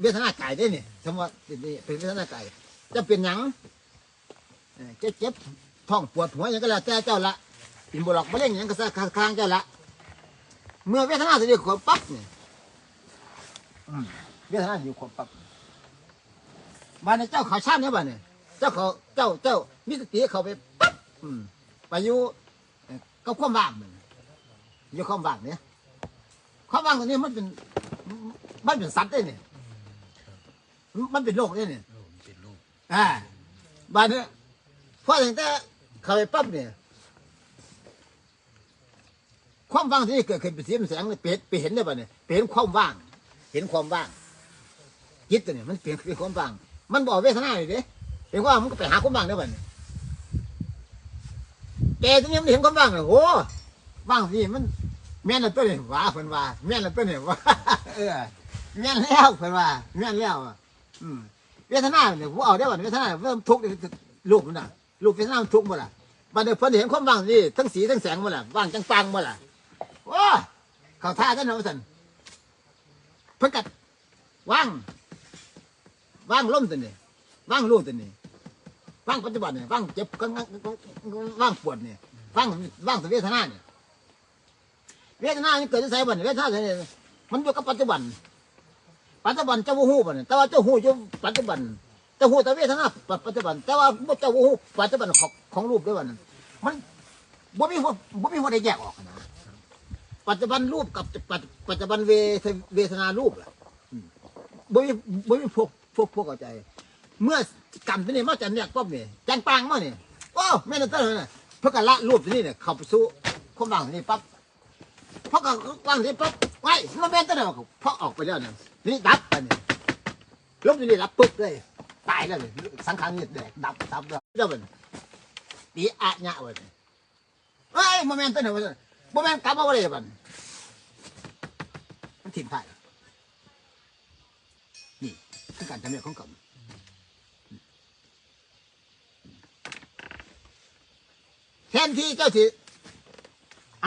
เวทนากายได้เนี่ยสมมติเป็นเวทนากายจะเป็นหยังจะเจ็บท้องปวดหัวหยังก็แล้วแต่เจ้าละเป็นบุหรอกมะเร็งหยังก็ซะคางเจ้าละเมื่อเวทนาสิอยู่ขวบปั๊บเนี่ยเวทนาอยู่ขวบปั๊บบ้านเจ้าเขาชาติเนี่ยบ้านเนี่ยเจ้าเขาเจ้าเจ้ามิสติเขาไปปั๊บอืมไปอยู่ก็ความว่างมันอยู่ความว่างเนี่ยความว่างตัวนี้มันเป็นมันเป็นสัตว์ได้เนี่ย มันเป็นโรคเนี่ยเนี่ยโอ้มันเป็นลูกอ่าบ้านเนี่ยพอถึงแต่เข้าไปปั๊บเนี่ยความว่างที่เกิดขึ้นเป็นสีเป็นแสงเนี่ยเปลี่ยนไปเห็นได้ป่ะเนี่ยเปลี่ยนความว่าง เห็นความว่างจิตตัวเนี่ยมันเปลี่ยนเป็นความว่าง มันบอกเวทนาเลยเด้เห็นว่ามันก็ไปหาความว่างได้ป่ะเนี่ยแต่ทีนี้มันเห็นความว่างเลยโอ้ว่างสิมัน แม่นแล้วตัวเนี่ยว่าเพิ่นว่าแม่นแล้วตัวเนี่ยว่าเออแม่นแล้วเพิ่นว่าแม่นแล้วอะ อืมเวทนาเนี่ยผู้เอาได้บ่เวทนาเริ่มทุกข์เนี่ยลูกมันน่ะลูกเวทนามันทุกข์บ่ล่ะบัดเดี๋ยวเพิ่นเห็นความว่างนี่ทั้งสีทั้งแสงบ่ล่ะว่างจังปังบ่ล่ะโอ้เขาท่ากันเนาะว่าซั่นเพิ่นกัดว่างว่างลมตัวนี้ว่างลูกตัวนี้ว่างปัจจุบันเนี่ยว่างเจ็บก็ว่างปวดเนี่ยว่างว่างตัวเวทนาเนี่ยเวทนานี่เกิดจากไสบัดนเวทนาเนี่ยมันอยู่กับปัจจุบัน ปัจจุบันเจ้าหู้บัดนแต่ว่าเจ้าหู้อยู่ปัจจุบันเจ้าหู้แต่เวทนาปัจจุบัน แต่ว่าเจ้าหู้ปัจจุบันของของรูปด้วยบันั้นมันบ่มีหัวบ่มีหัวได้แยกออกนะปัจจุบันรูปกับปัจจุบันเวทเวทนารูปล่ะอืมบ่มีบ่มีพวกพวกพวกเข้าใจ เมื่อกรรมตัวนี้มาจากเนี่ยปั๊บนี่จังปังมาเนี่ยโอ้แม่นต้นเลยเพื่อกันละรูปตัวนี้เนี่ยเข้าไปสู่ความว่างนี้ปั๊บเพราะก็วางที่ปั๊บ ไว้มันเป็นตัวเดียวกับเพราะออกไปแล้วเนี่ยนี่ดับไปเนี่ยลบอยู่นี่ดับปึ๊บเลยตายแล้วเลยสังขารเนี่ยแดกดับดับแล้วเดี๋ยวมันตีอะญะไว้ยเฮ้ยโมเมนต์ตัวเดียวโมเมนกลับมาว่าอะไรบ้างมันถิ่มไทยนี่คือการทำเรื่องของกรรมแทนที่เจ้าสิ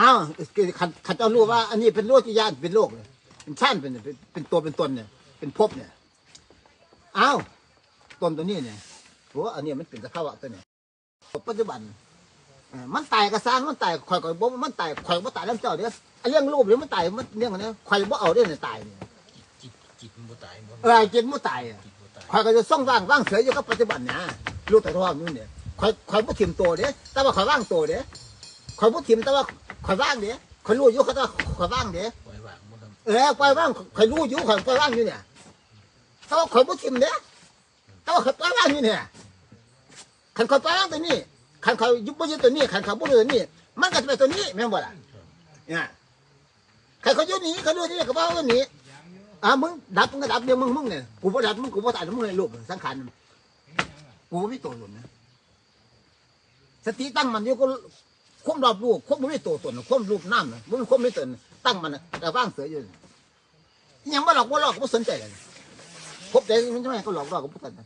อ้าวขันขันเจ้ารู้ว่า อันนี้เป็นโรคที่ยานเป็นโรคเลยเป็นชั้นเป็นเป็นเป็นตัวเป็นตนเนี่ย เป็นภพเนี่ยอ้าวตนตัวนี้เนี่ยโอ้อันนี้มันเป็นสภาวะตัวเนี่ยปัจจุบันเอ่อมันตายกระซ้างมันตายข่อยก็บ่มันตายข่อยบ่ตายแล้วเจ้าเด้อไอ้เรื่องรูปหรือมันตายมันเรื่องอันนี้ข่อยบ่เอาเด้อเนี่ยตายเนี่ยจิตจิตมันบ่ตายบ่เออจิตมันตายอะจิตบ่ตายข่อยก็จะส่องว่างว่างเฉยอยู่กับปัจจุบันเนี่ยรูปแต่ท้องนู่นเนี่ยข่อยข่อยบ่ถิ่มตัวเด้อแต่ว่าข่อยว่างตัวเด้อข่อยบ่ถิ่มแต่ว่า ข่อยว่างเด้ข่อยรู้อยู่เขาต่ว่าข่อยว่างเด้ปล่อยวางบ่ครับเออปล่อยว่างข่อยรู้อยู่ข่อยปล่อยว่างอยู่เนี่ยต่ว่าข่อยบ่ทิมเนี่ยแต่ว่าข่อยปล่อยว่างอยู่เนี่ยขันข่อยปล่อยว่างตัวนี้ขันข่อยยุบบ่ยึดตัวนี้ขันข่อยบ่ยึดตัวนี้ มันก็จะไปตัวนี้แม่นบ่ล่ะเนี่ยขันข่อยยู่นี่เขาดูนี่ก็บ่ว่านี่อ่ามึงดับมึงก็ดับเดียวมึงมึงเนี่ยกูบ่ดับมึงกูบ่ตายมึงให้ลูกสังขารกูบ่มีตัวตนนะสติตั้งมันอยู่ก็ ควบรอบรู้ควบบ่มีตัวตนควบรูปน้ำนะบ่มีควบมีตนตั้งมันนะแต่ว่างเสืออยู่ยังไม่หลอกว่าหลอกก็ไม่สนใจเลยพบเด็กมันทำไมก็หลอกหลอกก็ไม่สนใจ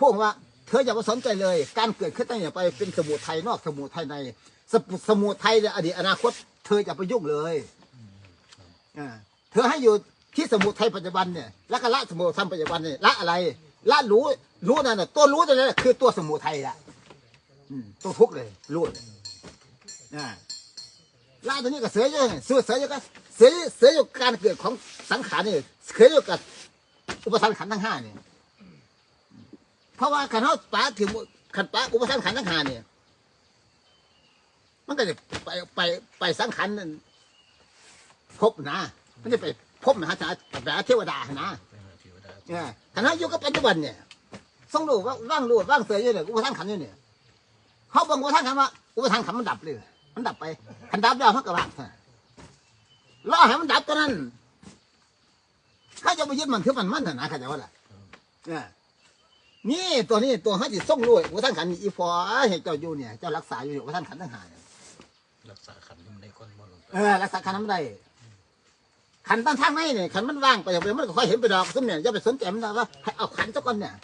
พวกว่าเธออย่ามาสนใจเลย การเกิดขึ้นตั้งอย่าไปเป็นสมุทัยนอกสมุทัยในสมุสมุทัยในอดีตอนาคต เธออย่าไปยุ่งเลยอ่าเธอให้อยู่ที่สมุทัยปัจจุบันเนี่ยแล้วก็ละสมุทัยปัจจุบันเนี่ยละอะไรละรู้รู้นั่นน่ะตัวรู้นั่นแหละคือตัวสมุทัยละตัวทุกข์เลยรู้เลย อ่าล่าตัวนี้ก็เสืออยู่นี่เสือเสืออยู่ก็เสือเสืออยู่การเกิดของสังขารนี่เสืออยู่กับอุปทานขันธ์ทั้งห้านี่เพราะว่าขันธ์เขาปาถึงขันปาอุปทานขันธ์ทั้งห้านี่มันก็จะไปไปไปสังขารนั่นพบนะมันจะไปพบมหาศาลแบบเทวดานะไปหาเทวดาเนี่ยขันธ์เขาอยู่กับปัจจุบันเนี่ยต้องรู้ว่าว่างรู้ว่างเสืออยู่เนี่ยอุปทานขันธ์อยู่เนี่ยเขาบอกอุปทานขันธ์ว่าอุปทานขันธ์มันดับเลย มันดับไปขันดับแล้วมันก็ว่างซะรอให้มันดับตัวนั้นข้าจะไปยึดมันคือมันมันเถอะนะข้าจะว่าล่ะเนี่ยนี่ตัวนี้ตัวเขาจิส่งรวยว่าท่านขันนี่อีฟอให้เจ้าอยู่เนี่ยเจ้ารักษาอยู่เนี่ยว่าท่านขันทั้งหายรักษาขันธ์มันได้คนบ่ลงไปเออรักษาขันนั้นไม่ได้ขันตั้งทางไหนเนี่ยขันมันว่างไปอย่างเดียวมันก็ค่อยเห็นไปดอกซึ่งเนี่ยอย่าไปสนใจมันนะว่าให้เอาขันเจ้าก่อนเนี่ย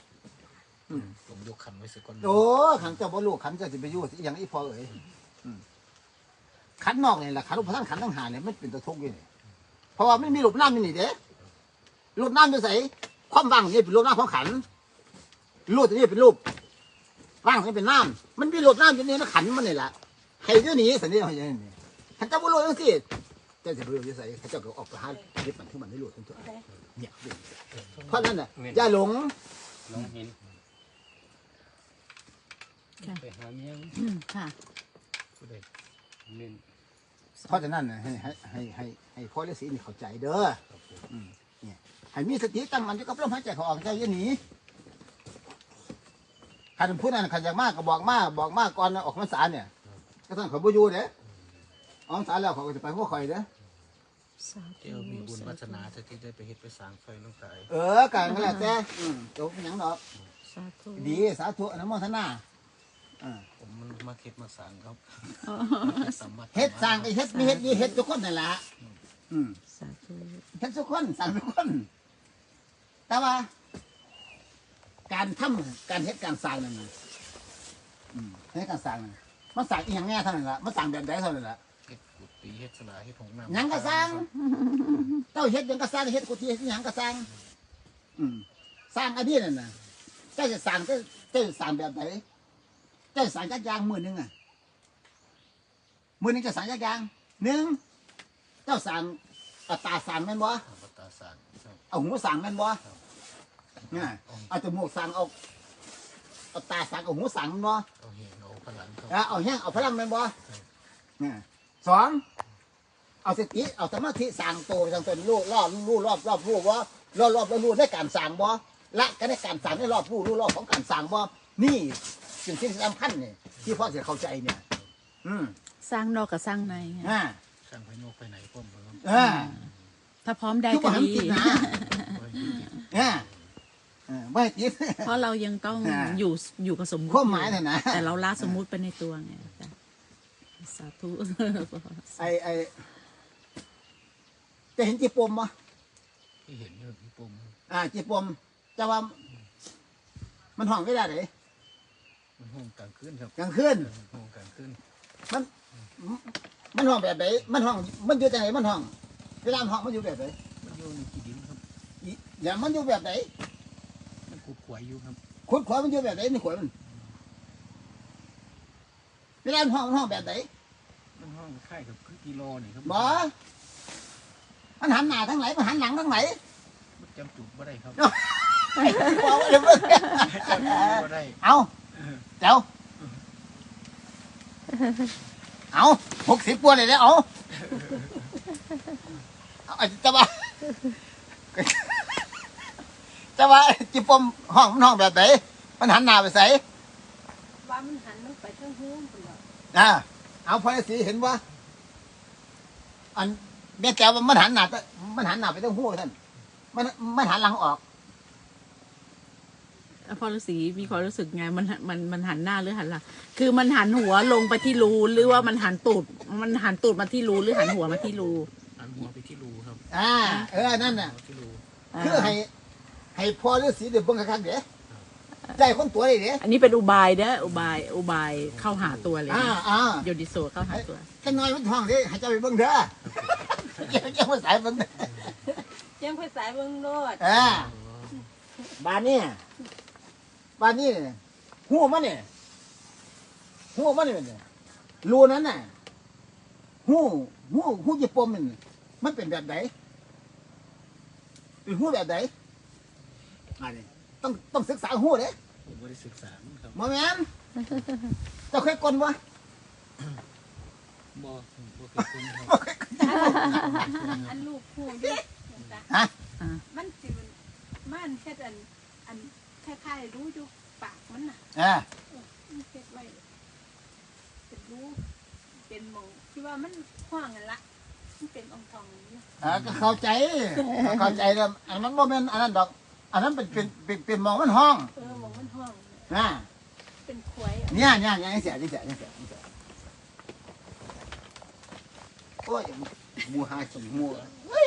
ผมยกขันไว้สักคนโอ้ขันเจ้าบ่รู้ขันเจ้าจะไปอยู่สิอย่างอีพอเอ๋ยอืม ขันนอกเนี่ยแหละขันอุปทานขันทั้งหาเนี่ยมันเป็นตัวทุกข์อยู่นี่เพราะว่าไม่มีหลุมน้ำอยู่นี่เด้หลุมน้ำอยู่ใส่ความว่างนี่เป็นรูปน้ำของขันรูปตัวนี้เป็นรูปว่างนี่เป็นน้ำมันมีรูปน้ำอยู่ในขันมันนี่แหละใครเดี๋ยวนี้สันนิษฐานอย่างนี้ท่านเจ้าบุรุษจังสิเจ้าจะรู้ยังไงท่านเจ้าก็ออกไปหาเด็บมันที่มันไม่รู้ทั้งตัวเนี่ยเพราะนั้นน่ะอย่าหลงน้องเห็นค่ะไปหาเมียมันอืมค่ะผู้ใดเล่น เพราะฉะนั้นน่ะให้ให้ให้ให้ให้พ่อฤาษีนี่เข้าใจเด้อครับผมอืมเนี่ยให้มีสติตั้งมันอยู่กับลมหายใจเขาออกใจอยันหนีใครเป็นผู้นั้นใครอยากมากก็บอกมากบอกมากก่อนออกพรรษาเนี่ย ก็ต้องเขาบุยูเด้อออกพรรษาแล้วเขาก็จะไปพวกคอยเด้อสาธุเจ้ามีบุญวาสนาที่ได้ไปเฮ็ดไปสร้างไฟน้องสายเออกันก็แล้วแต่อืมจบเป็นหยังดอกสาธุดีสาธุอนุโมทนาอ่า ผมมันมาเฮ็ดมาสร้างครับอ๋อสามารถเฮ็ดสร้างไปเฮ็ดมีเฮ็ดดีเฮ็ดทุกคนนั่นแหละอืมสาธุเฮ็ดทุกคนสั่งทุกคน แต่ว่า การทำการเฮ็ดการสร้างนั่นน่ะอืมเฮ็ดการสร้างนั่นมันสร้างอีหยังแน่เท่านั้นล่ะมันสร้างแบบใดเท่านั้นล่ะเฮ็ดกุฏิเฮ็ดสลาเฮ็ดห้องน้ำหยังก็สร้างเจ้าเฮ็ดหยังก็สร้างเฮ็ดกุฏิเฮ็ดหยังก็สร้าง อืมสร้างอันนี้นั่นน่ะเจ้าจะสร้างเจ้าเจ้าจะสร้างแบบไหน เจ้าจะสร้างจักอย่างมือหนึงอะมือหนึงจะสร้างจักอย่างหนึ่งเจ้าสร้างเอาตาสร้างแม่นบ่อวตารสร้างครับเอาหูสร้างแม่นบ่เนี่ยเอาจมูกสร้างเอาเอาตาสร้างเอาหูสร้างแม่นบ่ เอาเห็นเอาพลังครับ อะเอาแห้งเอาพลังแม่นบ่เนี่ยสองเอาสติเอาสมาธิสร้างตัวสร้างตนรู้รอบรู้รอบรอบรู้ว่ารอบรอบแล้วรู้ในการสร้างบ่และก็ในการสร้างในรอบรู้รู้รอบของการสร้างบ่นี่ สิ่งที่สำคัญเนี่ยที่พ่อจะเข้าใจเนี่ย อืมสร้างนอกกับสร้างในไงอ่าสร้างไปโยกไปไหนพร้อมบ่ครับอ่าถ้าพร้อมได้ทุกก็วันดี ติดนะไว้ที่ติดอ่าอ่าไม่ติด เพราะเรายังต้องอ่าอยู่อยู่กับสมมุติความหมายน่ะนะ แต่เราละสมมุติไปในตัวไงจ้ะสาธุไอไอจะเห็นจีปมปะที่เห็นอยู่พี่ปุ่มอ่าจีปมจะว่า มันห้องไม่ได้เลย มันห้องกลางคืนครับกลางคืนห้องกลางคืนมันห้องแบบไหนมันห้อง มันอยู่จังไหนมันห้องเวลามันห้องมันอยู่แบบไหนมันอยู่ในที่ดินครับอีอย่ามันอยู่แบบไหนมันขุดขวายอยู่ครับขุดขวายมันอยู่แบบไหนนี่ขวายมันเวลามันห้องมันห้องแบบไหนมันห้องคล้ายกับคือกิโลนี่ครับบ่มันหันหน้าทั้งไหนมันหันหลังทั้งไหนมันจำจุดบ่ได้ครับบอกว่าเดี๋ยวมันจำจุดบ่ได้เอา เจ้าเอาหกสิบปวนเลยแล้วเอาเอาจะว่าจะว่าจิปมห้องมันห้องแบบไหนมันหันหน้าไปใส่ว่ามันหันมันไปทางหูพุ่นล่ะอ่าเอาพอสีเห็นว่าอันแม่แก้วมันหันหน้าไปมันหันหน้าไปทางหัวท่านมันมันหันหลังออก พอฤาษีมีความรู้สึกไงมันมันมันหันหน้าหรือหันหลังคือมันหันหัวลงไปที่รูหรือว่ามันหันตูด มันหันตูดมาที่รูหรือหันหัวมาที่รูอันหัวไปที่รูครับอ่าเออนั่นน่ะหัวที่รูคือให้ ให้พ่อฤาษีเดือดเบิ่งคักๆเด้ได้คนตัวเลยเด้อันนี้เป็นอุบายเด้ออุบายอุบายเข้าหาตัวเลยอ่าอ่าโยนิโซเข้าหาตัวจังน้อยมันท้องเด้ให้เจ้าไปเบิ่งเด้อเจ้าเจ้ามาสายเบิ่งเด้อเจียงภาษาเบิ่งโลดอ่าบ้านนี้ บ้านนี้หัวมันเนี่ยหัวมันเนี่ยรูนั้นน่ะหูหูหูญี่ปุ่นมันมันเป็นแบบไหนเป็นหูแบบไหนอันนี้ต้องต้องศึกษาหูเด้ผมบ่ได้ศึกษามันครับหมอแมนเจ้าเคยกลนวะบ่ผมบ่เคยคุ้นครับอันลูกหูอยู่ฮะอ่ามันสิมันมันเฮ็ดอันอัน คล้ายๆรู้อยู่ปากมันน่ะอ่ามันเฮ็ดไว้เป็นรู้เป็นหมองที่ว่ามันห่วางกันละมันเป็นองค์ทองอยู่อ่าก็เข้าใจ เข้าใจแล้วอันนั้นโมเมนอันนั้นดอก อันนั้นเป็นเป็นเป็นเป็นหมองมันห้องเออหมองมันห่วางนะเป็นขวยอะเนี่ยเนี่ยเนี่ยเสียนี่เสียนี่เสียนี่เสียโอ้ยหมูหาขี้หมูเฮ้ย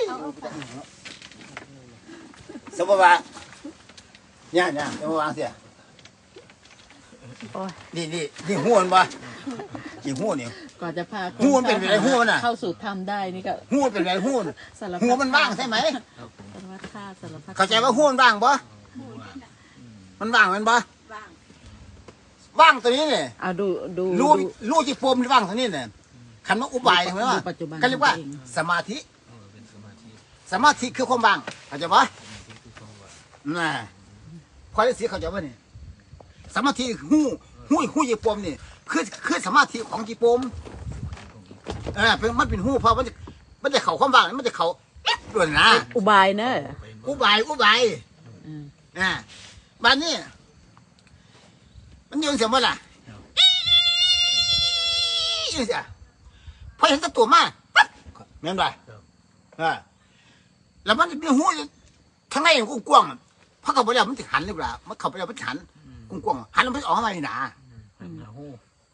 สมมติว่า เนี่ยเนี่ยสมมติว่าเสียโอ้ยนี่นี่นี่หัวมันปะขี้หัวนี่ ก่อนจะพาคหูมันเป็นไปได้หูมันน่ะ เข้าสู่ธรรมได้นี่ก็หัวเป็นไรหัวสารพัดหัวมันว่างใช่ไหมครับผมสารพัดท่าสารพัดเข้าใจว่าหูมันว่างบ่หมูนี่น่ะมันว่างมันบ่ว่างว่างตัวนี้เนี่ยเอาดูดูรู้ดู รู้ที่ปมที่ว่างตัวนี้เนี่ยคำว่าอุบายใช่ไหมว่าดูปัจจุบันก็เรียกว่าของตัวเองสมาธิเออเป็นสมาธิ สมาธิคือความว่างเข้าใจปะสมาธิ คือความว่าน่ะพอได้เสียเข้าใจปะนี่สมาธิหูหูหูจีปมนี่คือคือสมาธิของจีปมเออเป็นมันเป็นหูเพราะมันจะมันจะเข่าความว่างมันจะเข่าเอ๊ะด้วยนะอุบายเนอะไปหมอุดบายอุบายอืมอ่าบ้านนี้มันอยืนเสียงว่าล่ะยืนเสียพอเห็นแตัวตัวมาปั๊บแม่นบ่อ่าแล้วมันจะมีหูอยู่ข้างในกว้าง ๆอะเขาไปแล้วมันจะหันหรือเปล่ามันเขาไปแล้วมันจะหันกว้างหันแล้วมันจะออกมาอีกหนาหันหาหู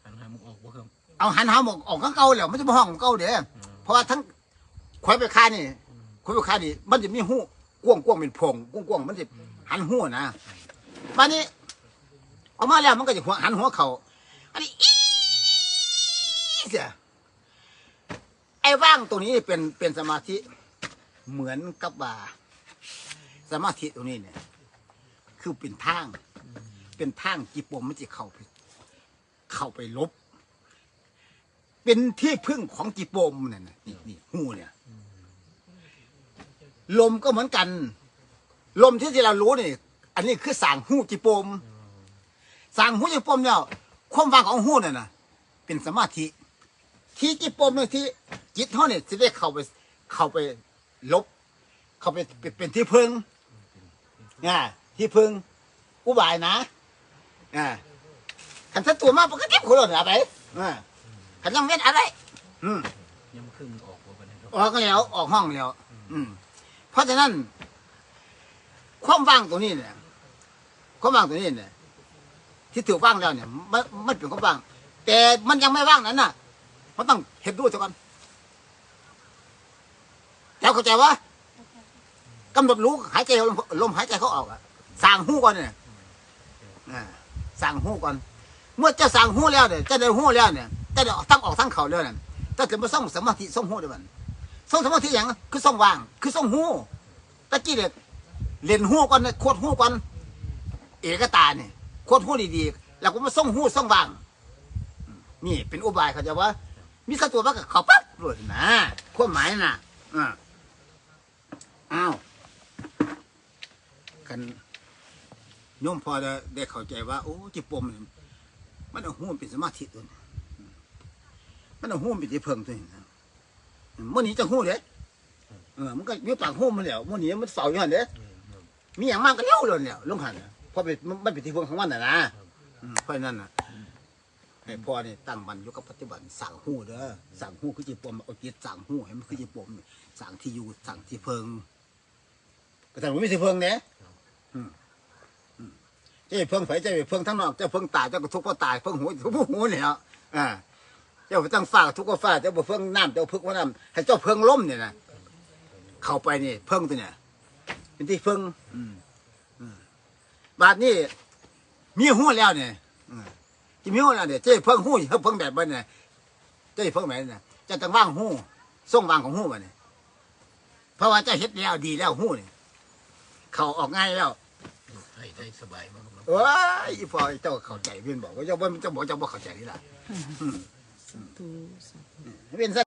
หันหามุกออกบ่ครับเอาหันหาหมอกออกข้างเก่าแล้วมันจะมาห้องของเก่าเด้อเพราะว่าทั้งควายไปคานี่ควายไปคานี่มันจะมีหูกว้างเป็นโพรงกว้งมันจะหันหูนะบ้านนี้ออกมาแล้วมันก็จะหัวหันหัวเขาอันนี้อีเสียไอ้ว่างตรงนี้เป็นเป็นสมาธิเหมือนกับว่าสมาธิตรงนี้เนี่ย คือเป็นทาง เป็นทางจีปมมันจะเข้าไป เข้าไปลบ เป็นที่พึ่งของจีโปมเนี่ยนะนี่นี่หูเนี่ย ลมก็เหมือนกัน ลมที่ที่เรารู้นี่ อันนี้คือสางหูจีโปมสางหูจีโปมเนี่ยความว่างของหูเนี่ยนะเป็นสมาธิ ที่จีโปมเนี่ยที่จิตเขาเนี่ยจะได้เข้าไป เข้าไปลบ เข้าไปเป็นที่พึ่งอ่ ที่พึ่งอุบายนะอ่าขันถ้าตัวมากมันก็เก็บคนละไปอ่าขันยังเว้นอะไร อืมยังครึ่งออกบ่ปานนี้ครับออกก็แล้วออกห้องแล้ว อืม เพราะฉะนั้น ความว่างตรงนี้เนี่ยความว่างตรงนี้เนี่ยที่ถือว่างแล้วเนี่ยมันมันเป็นความว่าง แต่มันยังไม่ว่างนั้นน่ะมันต้องเห็นด้วยซะก่อนแล้วเข้าใจว่ากำหนดรู้หายใจลมลมหายใจเขาออกอะ สั่งหูก่อนเนี่ยอ่าสั่งหูก่อน เมื่อจะสั่งหูแล้วเนี่ยจะได้หูแล้วเนี่ยจะได้ตั้งออกทั้งเข่าแล้วเนี่ยจะจะมาส่งสมาธิส่งหูด้วยมันส่งสมาธิอย่างคือส่งว่าง คือส่งหูตะกี้เนี่ยเล่นหูก่อนเนี่ยโคตรหูก่อน เอกตาเนี่ยโคตรหูดีๆแล้วก็มาส่งหูส่งว่างนี่เป็นอุบายเขาจะว่า มีข้าตัวว่ากับเขาปั๊บเลยนะความหมายน่ะอ่าอ้าวกัน โยมพอได้ได้เข้าใจว่าโอ้จิปมนี่มันเอาหูมันเป็นสมาธิตัวนี้มันเอาหูมันเป็นที่เพิ่งตัวนี้นะมื่อนี้จะหูเด้เออมันก็ยกปากหูมันแล้วมื่อนี้มันเฝ้าอยู่หันเด้มีอย่างมากก็เลี้ยวเลยเนี่ยลงหันเพราะเป็นมันเป็นที่เพิ่งของมันน่ะนะเพราะนั้นน่ะให้พ่อเนี่ยตั้งมันอยู่กับปัจจุบันสั่งหูเด้อสั่งหูคือจิปมเอาจิตสั่งหูให้มันคือจิปมสั่งที่อยู่สั่งที่เพิงก็แต่มันไม่ใช่เพิงเนี่ย เจ้าเพิ่งไฟเจ้าเพิ่งทั้งนอกเจ้าเพิ่งตายเจ้าก็ทุกข์ก็ตายเพิ่งหูทุกข์หูเนี่ยเนาะอ่าเจ้าตั้งฟ้าทุกข์ก็ฟ้าเจ้าบ่เพิ่งน้ำเจ้าเพิ่งว่าน้ำให้เจ้าเพิ่งล้มเนี่ยนะเข้าไปนี่เพิ่งตัวเนี่ยเป็นที่เพิ่งอืมบาดนี้มีหูแล้วเนี่ยมที่มีหูแล้วเนี่ยเจ้าเพิ่งหูเพิ่งแบบนั้นเนี่ยเจ้าเพิ่งแบบเนี่ยเจ้าต้องว่างหูส่งว่างของหูมาเนี่ยเพราะว่าเจ้าเฮ็ดแล้วดีแล้วหูเนี่ยเขาออกง่ายแล้ว ให้ได้สบายมากครับเอ้ยอีพอเจ้าเข้าใจเพื่อนบอกว่าเจ้าบ่เจ้าบอกเจ้าบ่เข้าใจนี่ล่ะสาธุสาธุ เป็นซะ